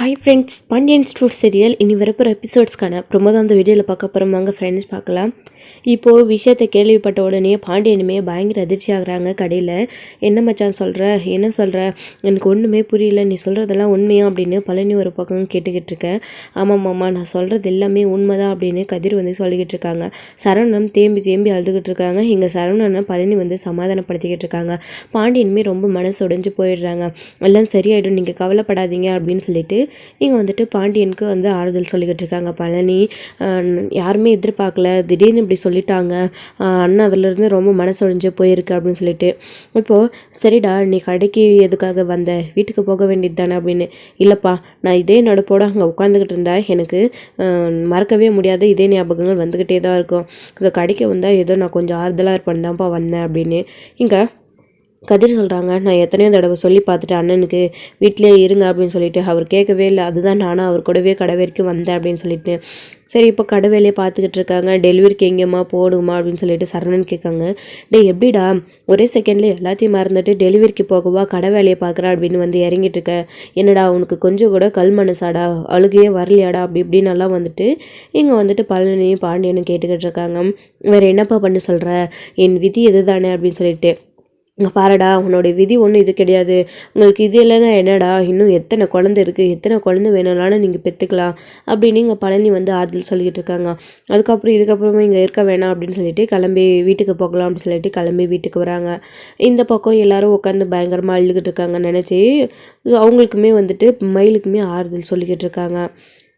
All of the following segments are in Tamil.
Hi friends Pandian store serial இனி வரப்போகிற எபிசோட்ஸ்க்கான ப்ரொமோ தான் அந்த வீடியோவில் பார்க்க போகிறோம் வாங்க ஃப்ரெண்ட்ஸ் பார்க்கலாம். இப்போது விஷயத்தை கேள்விப்பட்ட உடனே பாண்டியனுமே பயங்கர அதிர்ச்சி ஆகுறாங்க கடையில். என்ன மச்சான் சொல்கிற என்ன சொல்கிற எனக்கு ஒன்றுமே புரியல. நீ சொல்கிறதெல்லாம் உண்மையா அப்படின்னு பழனி ஒரு பக்கம் கேட்டுக்கிட்டு இருக்கேன் ஆமாம் மாமா நான் சொல்கிறது எல்லாமே உண்மைதான் அப்படின்னு கதிர் வந்து சொல்லிக்கிட்டு இருக்காங்க. சரவணம் தேம்பி தேம்பி அழுதுகிட்டு இருக்காங்க. இங்கே சரவணனை பழனி வந்து சமாதானப்படுத்திக்கிட்டு இருக்காங்க. பாண்டியனுமே ரொம்ப மனசு உடைஞ்சு போயிடுறாங்க. எல்லாம் சரியாயிடும். நீங்கள் கவலைப்படாதீங்க அப்படின்னு சொல்லிட்டு இங்கே வந்துட்டு பாண்டியனுக்கு வந்து ஆறுதல் சொல்லிக்கிட்டு இருக்காங்க பழனி. யாருமே எதிர்பார்க்கல. திடீர்னு இப்படி சொல்லிட்டாங்க. அண்ணன் அதுலேருந்து ரொம்ப மனசு உடைஞ்சு போயிருக்கு அப்படின்னு சொல்லிட்டு. இப்போது சரிடா நீ கடைக்கு எதுக்காக வந்த? வீட்டுக்கு போக வேண்டியது தானே அப்படின்னு. இல்லைப்பா நான் இதே நடுப்போட அங்கே உட்காந்துக்கிட்டு இருந்தா எனக்கு மறக்கவே முடியாத இதே ஞாபகங்கள் வந்துக்கிட்டே தான் இருக்கும். கடைக்கு வந்தால் ஏதோ நான் கொஞ்சம் ஆறுதலாக இருப்பேன் தான்ப்பா வந்தேன் அப்படின்னு. இங்கே கதிர் சொல்கிறாங்க நான் எத்தனையோ தடவை சொல்லி பார்த்துட்டு அண்ணனுக்கு வீட்டிலே இருங்க அப்படின்னு சொல்லிட்டு அவர் கேட்கவே இல்லை. அதுதான் நானும் அவர் கூடவே கடை வரைக்கும் வந்தேன் அப்படின்னு சொல்லிட்டு. சரி இப்போ கடை வேலையை பார்த்துக்கிட்டு இருக்காங்க. டெலிவரிக்கு எங்கேம்மா போடுமா அப்படின்னு சொல்லிட்டு சரணன் கேட்காங்க. டே எப்படிடா? ஒரே செகண்ட்ல எல்லாத்தையும் மறந்துட்டு டெலிவரிக்கு போகவா? கடை வேலையை பார்க்குறா அப்படின்னு வந்து இறங்கிட்டு இருக்க. என்னடா உனக்கு கொஞ்சம் கூட கல் மனசாடா? அழுகையே வரலையாடா? அப்படி இப்படின்னு வந்துட்டு இங்கே வந்துட்டு பழனியும் பாண்டியனும் கேட்டுக்கிட்டு இருக்காங்க. வேற என்னப்பா பண்ண சொல்கிற என் விதி எது தானே அப்படின்னு சொல்லிட்டு பாருடா உன்னோடைய விதி ஒன்றும் இது கிடையாது. உங்களுக்கு இது இல்லைன்னா என்னடா இன்னும் எத்தனை குழந்தை இருக்குது எத்தனை குழந்தை வேணும்னாலும் நீங்கள் பெற்றுக்கலாம் அப்படின்னு இங்கே பழனி வந்து ஆறுதல் சொல்லிக்கிட்டு இருக்காங்க. அதுக்கப்புறம் இதுக்கப்புறமா இங்கே இருக்க வேணாம் அப்படின்னு சொல்லிட்டு கிளம்பி வீட்டுக்கு போகலாம் அப்படின்னு சொல்லிட்டு கிளம்பி வீட்டுக்கு வராங்க. இந்த பக்கம் எல்லாரும் உட்காந்து பயங்கரமாக அழுதுகிட்டு இருக்காங்க நினச்சி அவங்களுக்குமே வந்துட்டு மயிலுக்குமே ஆறுதல் சொல்லிக்கிட்டு இருக்காங்க.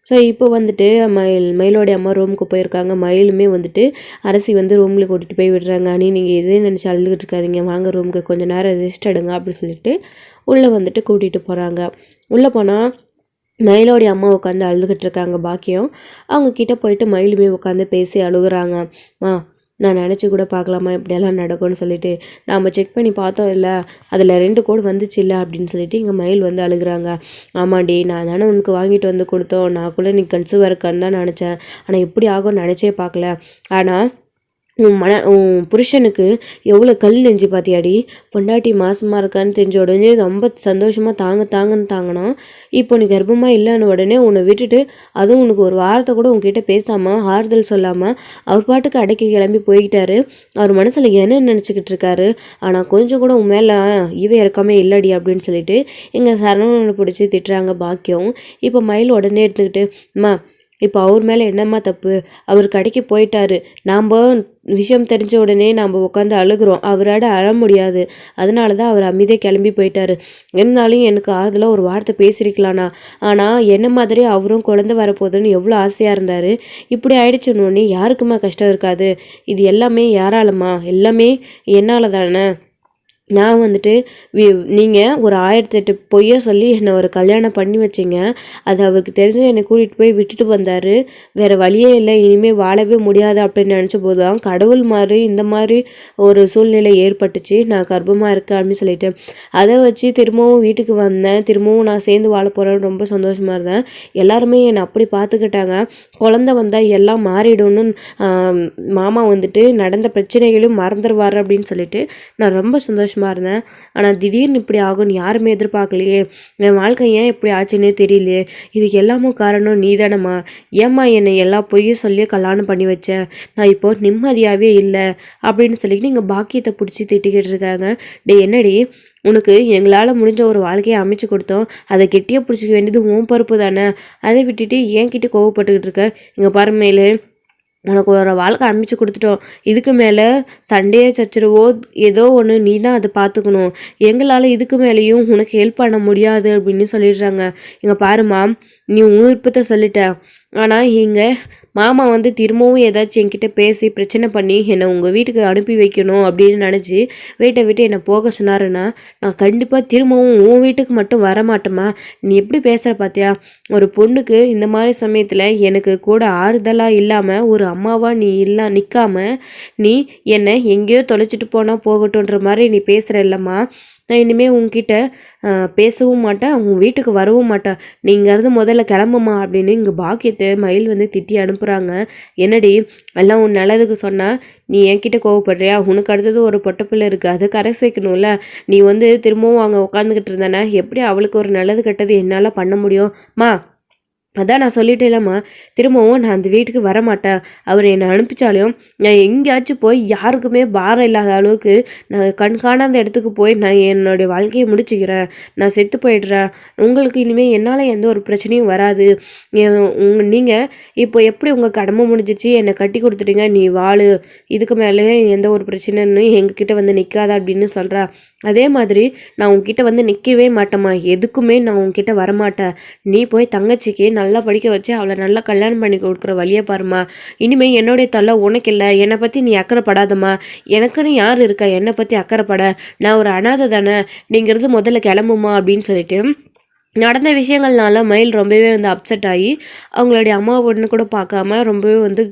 ஸோ இப்போ வந்துட்டு மயில் மயிலோடைய அம்மா ரூமுக்கு போயிருக்காங்க. மயிலுமே வந்துட்டு அரசி வந்து ரூமில் கூட்டிகிட்டு போய் விடுறாங்க. அனி நீங்கள் இதே நினச்சி அழுதுகிட்டு இருக்காதிங்க. வாங்க ரூமுக்கு கொஞ்சம் நேரம் ரெஸ்ட் எடுங்க அப்படின்னு சொல்லிட்டு உள்ளே வந்துட்டு கூட்டிகிட்டு போகிறாங்க உள்ளே போனால் மயிலோடைய அம்மா உட்காந்து அழுதுகிட்டு இருக்காங்க பாக்கியம். அவங்க கிட்ட போயிட்டு மயிலுமே உட்காந்து பேசி அழுகுறாங்க. மா நான் நினச்சி கூட பார்க்கலாமா? இப்படியெல்லாம் நடக்கும்னு சொல்லிட்டு நாம் செக் பண்ணி பார்த்தோம் இல்லை. அதில் ரெண்டு கோடு வந்துச்சு இல்லை அப்படின்னு சொல்லிட்டு இங்கே மயில் வந்து அழுகுறாங்க. ஆமாண்டி நான் தானே உனக்கு வாங்கிட்டு வந்து கொடுத்தோம். நான் கூட நீ கன்சூவர் இருக்கான்னு தான் நினச்சேன். ஆனால் இப்படி ஆகும்னு நினச்சே பார்க்கல. ஆனால் உன் மன உன் புருஷனுக்கு எவ்வளோ கல் நெஞ்சு பார்த்தியாடி பொண்டாட்டி மாசமாக இருக்கான்னு தெரிஞ்ச உடனே ரொம்ப சந்தோஷமாக தாங்க தாங்கன்னு தாங்கினா இப்போ நீ கர்ப்பமாக இல்லைன்னு உடனே உன்னை விட்டுட்டு அதுவும் உனக்கு ஒரு வாரத்தை கூட உங்ககிட்ட பேசாமல் ஆறுதல் சொல்லாமல் அவர் பாட்டுக்கு அடைக்க கிளம்பி போய்கிட்டாரு அவர் மனசில் என்ன நினச்சிக்கிட்டு இருக்காரு? ஆனால் கொஞ்சம் கூட உன் மேலே இவ இறக்காமே இல்லடி அப்படின்னு சொல்லிட்டு எங்கள் சரவணனை பிடிச்சி திட்டுறாங்க பாக்கியம். இப்போ மயில் உடனே எடுத்துக்கிட்டு மா இப்போ அவர் மேலே என்னம்மா தப்பு? அவர் கடைக்கு போயிட்டாரு. நாம் விஷயம் தெரிஞ்ச உடனே நாம் உட்காந்து அழுகுறோம். அவராட அழ முடியாது. அதனால தான் அவர் அமைதியாக கிளம்பி போயிட்டாரு. இருந்தாலும் எனக்கு ஆறுதலாக ஒரு வார்த்தை பேசியிருக்கலாண்ணா ஆனால் என்ன மாதிரி அவரும் குழந்தை வரப்போகுதுன்னு எவ்வளோ ஆசையாக இருந்தார். இப்படி ஆயிடுச்சுன்னு யாருக்குமா கஷ்டம் இருக்காது? இது எல்லாமே யாராலம்மா? எல்லாமே என்னால் தானே நான் வந்துட்டு வி நீங்கள் ஒரு ஆயிரத்தெட்டு பொய்யை சொல்லி என்னை ஒரு கல்யாணம் பண்ணி வச்சிங்க. அது அவருக்கு தெரிஞ்சு என்னை கூட்டிகிட்டு போய் விட்டுட்டு வந்தார். வேறு வழியே இல்லை. இனிமேல் வாழவே முடியாது அப்படின்னு நினச்ச போது தான் கடவுள் மாதிரி இந்த மாதிரி ஒரு சூழ்நிலை ஏற்பட்டுச்சு. நான் கர்ப்பமாக இருக்கேன் அப்படின்னு சொல்லிட்டு. அதை வச்சு திரும்பவும் வீட்டுக்கு வந்தேன். திரும்பவும் நான் சேர்ந்து வாழ போகிறேன்னு ரொம்ப சந்தோஷமாக இருந்தேன். எல்லாருமே என்னை அப்படி பார்த்துக்கிட்டாங்க. குழந்தை வந்தால் எல்லாம் மாறிடும்னு மாமா வந்துட்டு நடந்த பிரச்சனைகளையும் மறந்துடுவார் அப்படின்னு சொல்லிட்டு நான் ரொம்ப சந்தோஷமாக இருந்தேன். ஆனால் திடீர்னு இப்படி ஆகும்னு யாருமே எதிர்பார்க்கலையே. என் வாழ்க்கை ஏன் இப்படி ஆச்சுன்னே தெரியலையே. இதுக்கு எல்லாமும் காரணம் நீ தானம்மா ஏம்மா என்னை எல்லா பொய்யும் சொல்லி கல்யாணம் பண்ணி வச்சேன்? நான் இப்போ நிம்மதியாகவே இல்லை. அப்படின்னு சொல்லிட்டு நீங்கள் பாக்கியத்தை பிடிச்சி திட்டிக்கிட்டு இருக்காங்க. டே என்னடி? உனக்கு எங்களால் முடிஞ்ச ஒரு வாழ்க்கையை அமைச்சு கொடுத்தோம். அதை கெட்டியாக பிடிச்சிக்க வேண்டியது உன் பொறுப்பு தானே. அதை விட்டுட்டு என்கிட்ட கோவப்பட்டுக்கிட்டு இருக்க. இங்கே பாருமையிலே உனக்கு ஒரு வாழ்க்கை அமைச்சு கொடுத்துட்டோம். இதுக்கு மேலே சண்டையே சச்சரவோ ஏதோ ஒன்று நீ தான் அதை பார்த்துக்கணும். எங்களால் இதுக்கு மேலேயும் உனக்கு ஹெல்ப் பண்ண முடியாது அப்படின்னு சொல்லிடுறாங்க. இங்கே பாருமா நீ உன் விருப்பத்தை சொல்லிட்ட. ஆனால் இங்கே மாமா வந்து திரும்பவும் ஏதாச்சும் என்கிட்ட பேசி பிரச்சனை பண்ணி என்னை உங்கள் வீட்டுக்கு அனுப்பி வைக்கணும் அப்படின்னு நினச்சி வீட்டை விட்டு என்னை போக சொன்னாருன்னா நான் கண்டிப்பாக திரும்பவும் உன் வீட்டுக்கு மட்டும் வர மாட்டேம்மா நீ எப்படி பேசுகிற பார்த்தியா ஒரு பொண்ணுக்கு இந்த மாதிரி சமயத்தில் எனக்கு கூட ஆறுதலாக இல்லாமல் ஒரு அம்மாவாக நீ இல்லா நிற்காம நீ என்னை எங்கேயோ தொலைச்சிட்டு போனால் போகட்டுன்ற மாதிரி நீ பேசுகிற இல்லைம்மா. நான் இனிமேல் உங்ககிட்ட பேசவும் மாட்டேன் உன் வீட்டுக்கு வரவும் மாட்டேன். நீங்கள் இருந்து முதல்ல கிளம்புமா அப்படின்னு இங்கே பாக்கியத்தை மயில் வந்து திட்டி அனுப்புகிறாங்க என்னடி எல்லாம் உன் நல்லதுக்கு சொன்னால் நீ என்கிட்ட கோவப்படுறியா? உனக்கு அடுத்தது ஒரு பொட்டப்பிள்ளை இருக்குது அது கரை சேர்க்கணும்ல. நீ வந்து திரும்பவும் அங்கே உட்காந்துக்கிட்டு இருந்தானே எப்படி அவளுக்கு ஒரு நல்லது கெட்டது என்னால் பண்ண முடியும்? மா அதான் நான் சொல்லிட்டேன்லம்மா திரும்பவும் நான் அந்த வீட்டுக்கு வர மாட்டேன் அவர் என்னை அனுப்பிச்சாலும் நான் எங்கேயாச்சும் போய் யாருக்குமே பாரம் இல்லாத அளவுக்கு நான் கண்காணாத இடத்துக்கு போய் நான் என்னுடைய வாழ்க்கையை முடிச்சுக்கிறேன். நான் செத்து போயிடுறேன். உங்களுக்கு இனிமேல் என்னால் எந்த ஒரு பிரச்சனையும் வராது. நீங்கள் இப்போ எப்படி உங்கள் கடமை முடிஞ்சிச்சு? என்னை கட்டி கொடுத்துட்டீங்க. நீ வாழு. இதுக்கு மேலே எந்த ஒரு பிரச்சனைன்னு எங்ககிட்ட வந்து நிற்காத அப்படின்னு சொல்கிறா அதே மாதிரி நான் உங்ககிட்ட வந்து நிற்கவே மாட்டேம்மா. எதுக்குமே நான் உங்ககிட்ட வரமாட்டேன். நீ போய் தங்கச்சிக்கு நல்லா படிக்க வச்சு அவளை நல்லா கல்யாணம் பண்ணி கொடுக்குற வழியை பாருமா இனிமேல் என்னுடைய தொல்லை உனக்கு இல்லை. என்னை பற்றி நீ அக்கறைப்படாதம்மா. எனக்குன்னு யார் இருக்கா? என்னை பற்றி அக்கறைப்பட. நான் ஒரு அனாதை தானே. நீங்கிறது முதல்ல கிளம்புமா அப்படின்னு சொல்லிட்டு நடந்த விஷயங்கள்னால மயில் ரொம்பவே வந்து அப்செட் ஆகி அவங்களுடைய அம்மா ஒன்று கூட பார்க்காம ரொம்பவே வந்து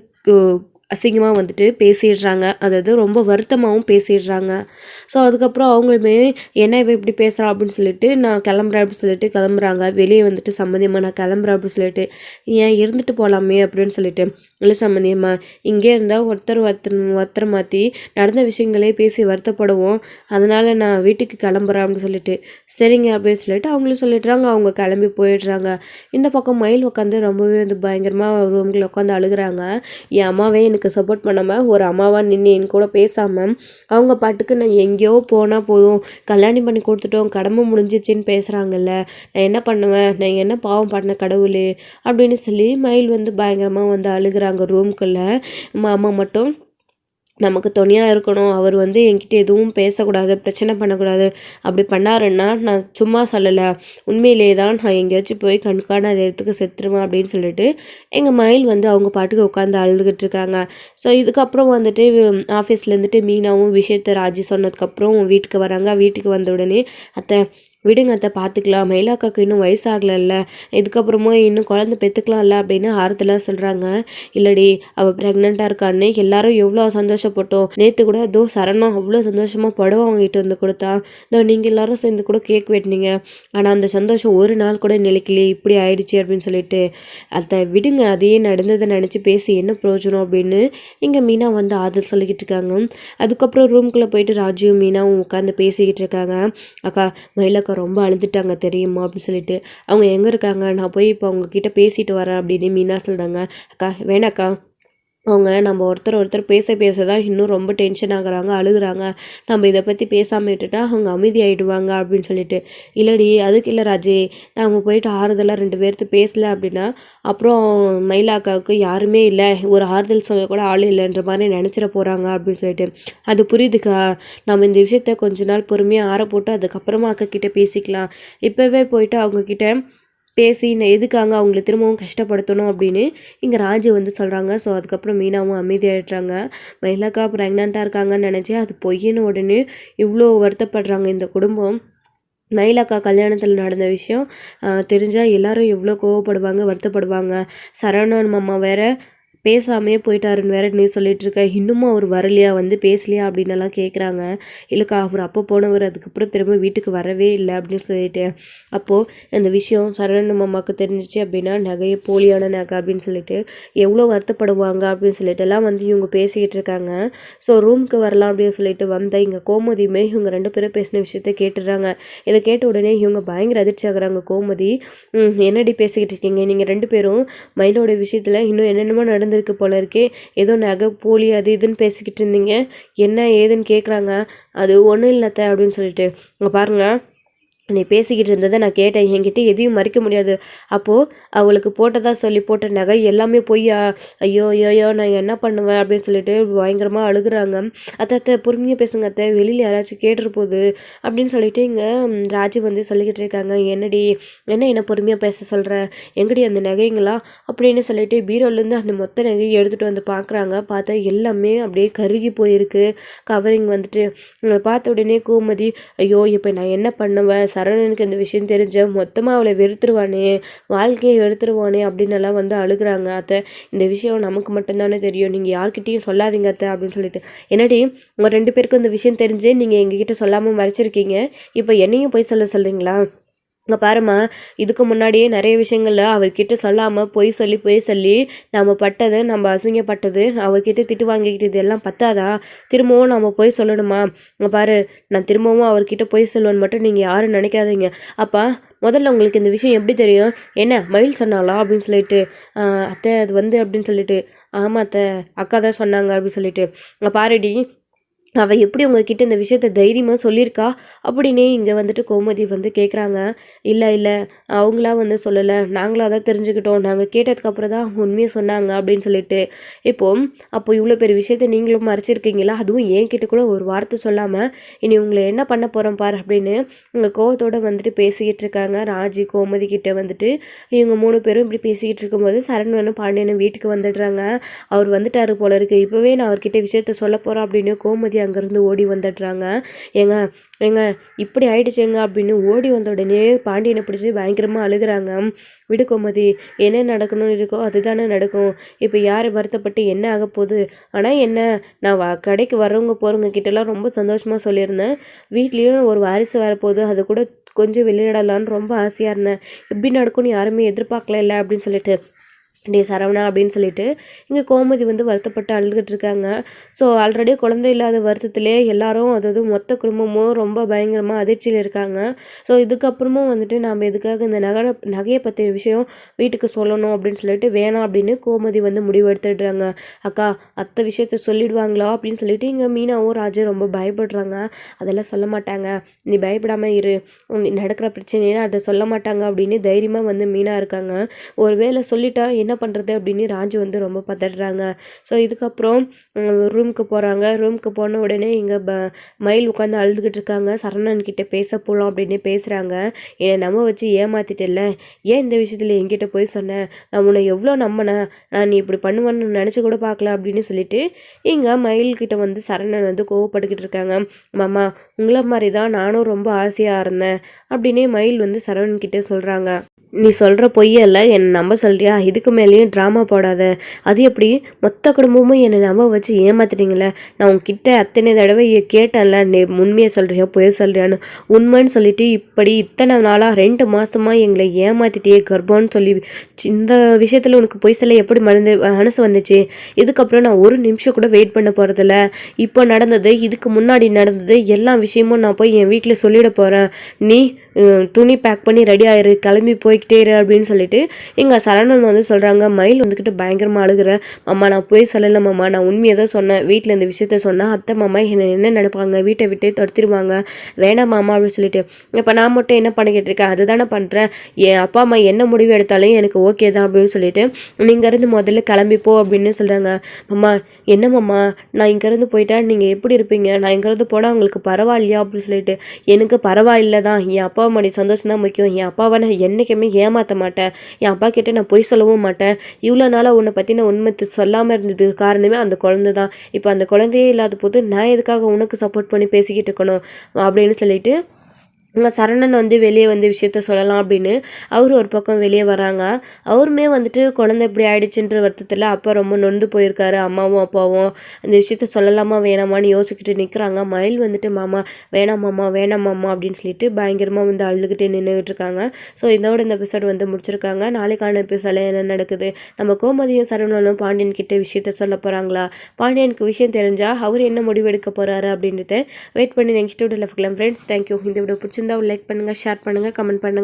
அசிங்கமாக வந்துட்டு பேசிடுறாங்க. அதாவது ரொம்ப வருத்தமாகவும் பேசிடுறாங்க. ஸோ அதுக்கப்புறம் அவங்களுமே என்ன இவ இப்படி பேசுகிறா அப்படின்னு சொல்லிட்டு நான் கிளம்புறேன் அப்படின்னு சொல்லிட்டு கிளம்புறாங்க. வெளியே வந்துட்டு சம்மந்தியமாக நான் கிளம்புறேன் அப்படின்னு சொல்லிட்டு ஏன் இருந்துட்டு போகலாமே அப்படின்னு சொல்லிட்டு இல்லை சம்மந்தியம்மா இங்கே இருந்தால் ஒருத்தர் ஒருத்தர் ஒருத்தர் மாற்றி நடந்த விஷயங்களே பேசி வருத்தப்படுவோம். அதனால் நான் வீட்டுக்கு கிளம்புறேன் அப்படின்னு சொல்லிட்டு சரிங்க அப்படின்னு சொல்லிட்டு அவங்களும் சொல்லிடுறாங்க. அவங்க கிளம்பி போயிடுறாங்க. இந்த பக்கம் மயில் உட்காந்து ரொம்பவே வந்து பயங்கரமாக ரூமில் உட்காந்து அழுகுறாங்க. என் அம்மாவே எனக்கு சப்போர்ட் பண்ணாமல் ஒரு அம்மாவாக நின்று என் கூட பேசாமல் அவங்க பாட்டுக்கு நான் எங்கேயோ போனால் போதும். கல்யாணம் பண்ணி கொடுத்துட்டோம் கடமை முடிஞ்சிச்சின்னு பேசுகிறாங்கல்ல நான் என்ன பண்ணுவேன்? நான் என்ன பாவம் பண்ண கடவுளே? அப்படின்னு சொல்லி மயில் வந்து பயங்கரமாக வந்து அழுகுறாங்க ரூம்குள்ளே அம்மா மட்டும் நமக்கு துணையாக இருக்கணும். அவர் வந்து என்கிட்ட எதுவும் பேசக்கூடாது பிரச்சனை பண்ணக்கூடாது. அப்படி பண்ணாருன்னா நான் சும்மா சொல்லலை. உண்மையிலேயே தான் நான் எங்கேயாச்சும் போய் கண்காணாத இடத்துக்கு செத்துருவேன் அப்படின்னு சொல்லிட்டு எங்கள் மயில் வந்து அவங்க பாட்டுக்கு உட்காந்து அழுதுகிட்டு இருக்காங்க. ஸோ இதுக்கப்புறம் வந்துட்டு ஆஃபீஸ்லேருந்துட்டு மீனாவும் விஷயத்தை ராஜி சொன்னதுக்கப்புறம் வீட்டுக்கு வராங்க. வீட்டுக்கு வந்த உடனே அத்தை விடுங்க அத்தை பார்த்துக்கலாம் மயிலாக்காக்கு இன்னும் வயசாகலைல்ல. இதுக்கப்புறமா இன்னும் குழந்த பெற்றுக்கலாம்ல அப்படின்னு ஆறுதலாக சொல்கிறாங்க இல்லடி அவள் ப்ரெக்னெண்ட்டாக இருக்கான்னு எல்லாரும் எவ்வளோ சந்தோஷப்பட்டோம். நேற்று கூட ஏதோ சரணம் அவ்வளோ சந்தோஷமாக படம் வாங்கிட்டு வந்து கொடுத்தா. இதோ நீங்கள் எல்லாரும் சேர்ந்து கூட கேக் வெட்டினீங்க. ஆனால் அந்த சந்தோஷம் ஒரு நாள் கூட நிலைக்கலையே இப்படி ஆயிடுச்சு அப்படின்னு சொல்லிட்டு. அதை விடுங்க அதையே நடந்ததை நினச்சி பேசி என்ன பிரயோஜனம்? அப்படின்னு இங்கே மீனா வந்து ஆதல் சொல்லிக்கிட்டு இருக்காங்க. அதுக்கப்புறம் ரூம்குள்ளே போயிட்டு ராஜுவும் மீனாவும் உட்காந்து பேசிக்கிட்டு இருக்காங்க. அக்கா மயிலாக்கா ரொம்ப அழுதுட்டாங்க தெரியுமா? அப்படின்னு சொல்லிட்டு அவங்க எங்கே இருக்காங்க? நான் போய் இப்போ அவங்கக்கிட்ட பேசிட்டு வரேன் அப்படின்னு மீனா சொல்கிறாங்க அக்கா வேணாக்கா. அவங்க நம்ம ஒருத்தர் ஒருத்தர் பேச பேச தான் இன்னும் ரொம்ப டென்ஷன் ஆகுறாங்க அழுகுறாங்க. நம்ம இதை பற்றி பேசாமல் விட்டுட்டா அவங்க அமைதியாயிடுவாங்க அப்படின்னு சொல்லிட்டு. இல்லடி அதுக்கு இல்லை ராஜே நம்ம போயிட்டு ஆறுதலாக ரெண்டு பேர்த்து பேசல அப்படின்னா அப்புறம் மயிலாக்காவுக்கு யாருமே இல்லை. ஒரு ஆறுதல் சொல்ல கூட ஆள் இல்லைன்ற மாதிரி நினச்சிட போகிறாங்க அப்படின்னு சொல்லிட்டு. அது புரியுதுக்கா? நம்ம இந்த விஷயத்த கொஞ்ச நாள் பொறுமையாக ஆற போட்டு அதுக்கப்புறமா அக்கா கிட்டே பேசிக்கலாம். இப்போவே போயிட்டு அவங்கக்கிட்ட பேசி நான் எதுக்காங்க அவங்கள திரும்பவும் கஷ்டப்படுத்தணும்? அப்படின்னு இங்கே ராஜு வந்து சொல்கிறாங்க ஸோ அதுக்கப்புறம் மீனாவும் அமைதியாகிடுறாங்க மயிலாக்கா ப்ரெக்னெண்ட்டாக இருக்காங்கன்னு நினச்சி அது பொய்யின உடனே இவ்வளோ வருத்தப்படுறாங்க இந்த குடும்பம். மயிலாக்கா கல்யாணத்தில் நடந்த விஷயம் தெரிஞ்சால் எல்லாரும் எவ்வளோ கோவப்படுவாங்க வருத்தப்படுவாங்க. சரவணன் மாமா வேறு பேசாமையே போயிட்டாருன்னு வேற நீ சொல்லிட்டு இருக்க இன்னமும் அவர் வரலையா? வந்து பேசலையா? அப்படின்னு எல்லாம் கேட்குறாங்க இல்லைக்கா அவர் அப்போ போனவர் அதுக்கப்புறம் திரும்ப வீட்டுக்கு வரவே இல்லை அப்படின்னு சொல்லிட்டு. அப்போது இந்த விஷயம் சரவணன் அம்மாவுக்கு தெரிஞ்சிச்சு அப்படின்னா நகையை போலியான நகை அப்படின்னு சொல்லிட்டு எவ்வளோ வருத்தப்படுவாங்க அப்படின்னு சொல்லிட்டு எல்லாம் வந்து இவங்க பேசிக்கிட்டு இருக்காங்க. ஸோ ரூமுக்கு வரலாம் அப்படின்னு சொல்லிட்டு வந்த இங்கே கோமதியுமே இவங்க ரெண்டு பேரும் பேசின விஷயத்த கேட்டுடுறாங்க. இதை கேட்ட உடனே இவங்க பயங்கர அதிர்ச்சி ஆகுறாங்க. கோமதி என்னடி பேசிக்கிட்டு இருக்கீங்க? நீங்கள் ரெண்டு பேரும் மயிலோட விஷயத்தில் இன்னும் என்னென்னமோ நடந்து நடந்திருக்கு போல இருக்கே. ஏதோ நகை போலி அது இதுன்னு பேசிக்கிட்டு இருந்தீங்க. என்ன ஏதுன்னு கேட்குறாங்க அது ஒன்றும் இல்லத்த அப்படின்னு சொல்லிட்டு. இங்கே பாருங்கள் நீ பேசிக்கிட்டு இருந்ததை நான் கேட்டேன். என்கிட்ட எதையும் மறைக்க முடியாது. அப்போது அவளுக்கு போட்டதாக சொல்லி போட்ட நகை எல்லாமே பொய்யா ஐயோ ஐயோ நான் என்ன பண்ணுவேன்? அப்படின்னு சொல்லிட்டு பயங்கரமாக அழுகுறாங்க. அத்தை அத்தை பொறுமையாக பேசுங்க அத்தை. வெளியில் யாராச்சும் கேட்டுரு போகுது அப்படின்னு சொல்லிட்டு இங்கே ராஜி வந்து சொல்லிக்கிட்டு இருக்காங்க. என்னடி என்ன என்ன பொறுமையாக பேச சொல்கிற எங்கடி அந்த நகைங்களா? அப்படின்னு சொல்லிட்டு பீரோலேருந்து அந்த மொத்த நகையை எடுத்துகிட்டு வந்து பார்க்குறாங்க பார்த்தா எல்லாமே அப்படியே கருகி போயிருக்கு. கவரிங் வந்துட்டு பார்த்த உடனே கோமதி ஐயோ இப்போ நான் என்ன பண்ணுவேன்? சரவணனுக்கு இந்த விஷயம் தெரிஞ்ச மொத்தமாக அவளை வெறுத்துருவானே வாழ்க்கையை வெறுத்துருவானே அப்படின்னு எல்லாம் வந்து அழுகுறாங்க அத்தை. இந்த விஷயம் நமக்கு மட்டும்தானே தெரியும். நீங்கள் யார்கிட்டையும் சொல்லாதீங்க அத்தை அப்படின்னு சொல்லிட்டு. என்னடி உங்கள் ரெண்டு பேருக்கும் இந்த விஷயம் தெரிஞ்சு நீங்கள் எங்ககிட்ட சொல்லாமல் மறைச்சிருக்கீங்க. இப்போ என்னையும் போய் சொல்ல சொல்கிறீங்களா இங்கே பாரும்மா இதுக்கு முன்னாடியே நிறைய விஷயங்களில் அவர்கிட்ட சொல்லாமல் பொய் சொல்லி பொய் சொல்லி நம்ம பட்டது நம்ம அசிங்கப்பட்டது அவர்கிட்ட திட்டு வாங்கிக்கிட்டது எல்லாம் பத்தாதா? திரும்பவும் நம்ம பொய் சொல்லணுமா? இங்கே பாரு நான் திரும்பவும் அவர்கிட்ட பொய் சொல்லுவேன்னு மட்டும் நீங்கள் யாரும் நினைக்காதீங்க. அப்பா முதல்ல உங்களுக்கு இந்த விஷயம் எப்படி தெரியும்? என்ன மயில் சொன்னாலா அப்படின்னு சொல்லிட்டு. அத்தை அது வந்து அப்படின்னு சொல்லிட்டு. ஆமாம் அத்தை அக்கா தான் சொன்னாங்க அப்படின்னு சொல்லிட்டு. இங்கே பாருடி அவள் எப்படி உங்ககிட்ட இந்த விஷயத்த தைரியமாக சொல்லியிருக்கா? அப்படின்னே இங்கே வந்துட்டு கோமதி வந்து கேட்குறாங்க இல்லை இல்லை அவங்களா வந்து சொல்லலை. நாங்களாக தான் தெரிஞ்சுக்கிட்டோம். நாங்கள் கேட்டதுக்கப்புறம் தான் உண்மையை சொன்னாங்க அப்படின்னு சொல்லிட்டு. இப்போ அப்போ இவ்வளோ பெரிய விஷயத்த நீங்களும் மறைச்சிருக்கீங்களா? அதுவும் என்கிட்ட கூட ஒரு வார்த்தை சொல்லாமல் இனி உங்களை என்ன பண்ண போகிறோம் பார் அப்படின்னு உங்கள் கோவத்தோட வந்துட்டு பேசிக்கிட்டு இருக்காங்க. ராஜி கோமதி கிட்டே வந்துட்டு இவங்க மூணு பேரும் இப்படி பேசிக்கிட்டு இருக்கும்போது சரண்வனும் பாண்டியனும் வீட்டுக்கு வந்துடுறாங்க. அவர் வந்துட்டாரு போல இருக்கு. இப்போவே நான் அவர்கிட்ட விஷயத்த சொல்ல போகிறோம் அப்படின்னு கோமதி அங்கேருந்து ஓடி வந்துடுறாங்க. ஏங்க ஏங்க இப்படி ஆயிடுச்சேங்க அப்படின்னு ஓடி வந்த உடனே பாண்டியனை பிடிச்சி பயங்கரமாக அழுகுறாங்க. விடு கோமதி என்ன நடக்கணும்னு இருக்கோ அதுதானே நடக்கும். இப்போ யார் வருத்தப்பட்டு என்ன ஆக போகுது? ஆனால் என்ன நான் வ கடைக்கு வர்றவங்க போகிறவங்க கிட்டலாம் ரொம்ப சந்தோஷமாக சொல்லியிருந்தேன். வீட்லேயும் ஒரு வாரிசு வரப்போகுது அது கூட கொஞ்சம் விளையாடலான்னு ரொம்ப ஆசையாக இருந்தேன். எப்படி நடக்கும்னு யாருமே எதிர்பார்க்கல இல்லை அப்படின்னு சொல்லிட்டு டே சரவணா அப்படின்னு சொல்லிட்டு இங்கே கோமதி வந்து வருத்தப்பட்டு அழுதுகிட்டு இருக்காங்க. ஸோ ஆல்ரெடி குழந்தை இல்லாத வருத்தத்திலே எல்லாரும் அதாவது மொத்த குடும்பமும் ரொம்ப பயங்கரமாக அதிர்ச்சியில் இருக்காங்க. ஸோ இதுக்கப்புறமும் வந்துட்டு நாம் எதுக்காக இந்த நகர நகையை பற்றிய விஷயம் வீட்டுக்கு சொல்லணும் அப்படின்னு சொல்லிட்டு வேணாம் அப்படின்னு கோமதி வந்து முடிவு எடுத்துடுறாங்க. அக்கா அத்தை விஷயத்த சொல்லிடுவாங்களா அப்படின்னு சொல்லிட்டு இங்கே மீனாவும் ராஜு ரொம்ப பயப்படுறாங்க. அதெல்லாம் சொல்ல மாட்டாங்க. நீ பயப்படாமல் இரு. நடக்கிற பிரச்சனையில அதை சொல்ல மாட்டாங்க அப்படின்னு தைரியமாக வந்து மீனா இருக்காங்க. ஒருவேளை சொல்லிட்டா என்ன என்ன பண்ணுறது அப்படின்னு ராஜு வந்து ரொம்ப பதறாங்க. ஸோ இதுக்கப்புறம் ரூமுக்கு போகிறாங்க ரூமுக்கு போன உடனே இங்கே ப மயில் உட்காந்து அழுதுகிட்டு இருக்காங்க. சரணன் கிட்டே பேச போகலாம் அப்படின்னு பேசுகிறாங்க என்னை நம்ம வச்சு ஏமாத்திட்டல ஏன் இந்த விஷயத்தில் என்கிட்ட போய் சொன்னேன் நான் உன்னை எவ்வளோ நம்பினேன் நான் நீ இப்படி பண்ணுவேன்னு நினச்சி கூட பார்க்கல அப்படின்னு சொல்லிட்டு இங்கே மயில்கிட்ட வந்து சரணன் வந்து கோவப்பட்டுக்கிட்டு இருக்காங்க. மாமா உங்களை மாதிரி தான் நானும் ரொம்ப ஆசையாக இருந்தேன் அப்படின்னே மயில் வந்து சரவணன் கிட்டே சொல்கிறாங்க நீ சொல்கிற பொய்யல்ல என்னை நம்ப சொல்றியா? இதுக்கு மேலேயும் ட்ராமா போடாத. அது எப்படி? மொத்த குடும்பமும் என்னை நம்ப வச்சு ஏமாத்துறீங்களே நான் உங்ககிட்ட அத்தனை தடவை கேட்டேன்ல நீ உண்மையை சொல்கிறியா பொய் சொல்கிறியான்னு உண்மைன்னு சொல்லிட்டு இப்படி இத்தனை நாளாக ரெண்டு மாதமாக எங்களை ஏமாத்திட்டே கர்ப்பம்னு சொல்லி சி- இந்த விஷயத்தில் உனக்கு பொய் சொல்ல எப்படி மனது மனசு வந்துச்சு? இதுக்கப்புறம் நான் ஒரு நிமிஷம் கூட வெயிட் பண்ண போகிறதில்ல இப்போ நடந்தது இதுக்கு முன்னாடி நடந்தது எல்லா விஷயமும் நான் போய் என் வீட்டில் சொல்லிட போகிறேன் நீ துணி பேக் பண்ணி ரெடி ஆயிரு கிளம்பி போய் போய்கிட்டே இரு அப்படின்னு சொல்லிட்டு எங்கள் சரவணன் வந்து சொல்கிறாங்க மயில் வந்துக்கிட்டு பயங்கரமாக அழுகுற. மாமா நான் போய் சொல்லலை மாமா. நான் உண்மையை தான் சொன்னேன். வீட்டில் இந்த விஷயத்த சொன்னால் அத்தை மாமா என்ன என்ன நினைப்பாங்க? வீட்டை விட்டு துரத்திடுவாங்க. வேணாம் மாமா அப்படின்னு சொல்லிட்டு. இப்போ நான் மட்டும் என்ன பண்ணிக்கிட்டு இருக்கேன்? அதுதானே பண்ணுறேன் என் அப்பா அம்மா என்ன முடிவு எடுத்தாலும் எனக்கு ஓகே தான் அப்படின்னு சொல்லிட்டு நீங்க இருந்து முதல்ல கிளம்பிப்போ அப்படின்னு சொல்கிறாங்க மாமா என்ன மாமா? நான் இங்கேருந்து போயிட்டா நீங்கள் எப்படி இருப்பீங்க? நான் இங்கேருந்து போனால் உங்களுக்கு பரவாயில்லையா? அப்படின்னு சொல்லிட்டு எனக்கு பரவாயில்ல தான். என் அப்பா அம்மாடி சந்தோஷம் தான் முக்கியம். என் அப்பாவை நான் என்றைக்குமே ஏமாற்ற மாட்டேன் என் அப்பா கிட்ட நான் பொய் சொல்லவும் மாட்டேன் இவ்வளோ நாளாக உன்னை பற்றின நான் உண்மை சொல்லாமல் இருந்தது காரணமே அந்த குழந்தை தான். இப்போ அந்த குழந்தையே இல்லாத போது நான் எதுக்காக உனக்கு சப்போர்ட் பண்ணி பேசிக்கிட்டு இருக்கணும்? அப்படின்னு சொல்லிட்டு அங்கே சரணன் வந்து வெளியே வந்து விஷயத்த சொல்லலாம் அப்படின்னு அவர் ஒரு பக்கம் வெளியே வராங்க அவருமே வந்துட்டு குழந்தை இப்படி ஆயிடுச்சுன்ற வருத்தத்தில் அப்பா ரொம்ப நொந்து போயிருக்காரு. அம்மாவும் அப்பாவும் அந்த விஷயத்த சொல்லலாமா வேணாமான்னு யோசிச்சுக்கிட்டு நிற்கிறாங்க மயில் வந்துட்டு மாமா வேணாம் மாமா வேணாம் மாமா அப்படின்னு சொல்லிட்டு பயங்கரமாக வந்து அழுதுகிட்டே நின்றுக்கிட்டு இருக்காங்க. ஸோ இதோட இந்த எபிசோட் வந்து முடிச்சிருக்காங்க. நாளைக்கான எபிசோடில் என்ன நடக்குது? நம்ம கோமதியும் சரவணனும் பாண்டியன் கிட்ட விஷயத்த சொல்ல போகிறாங்களா பாண்டியனுக்கு விஷயம் தெரிஞ்சால் அவர் என்ன முடிவு எடுக்க போகிறாரு அப்படின்ட்டு வெயிட் பண்ணி நெக்ஸ்ட் வீடியோவில் ஃப்ரெண்ட்ஸ் தேங்க்யூ இந்த வீடியோ பிடிச்சிருந்தா லைக் பண்ணுங்கள் ஷேர் பண்ணுங்கள் கமெண்ட் பண்ணுங்கள்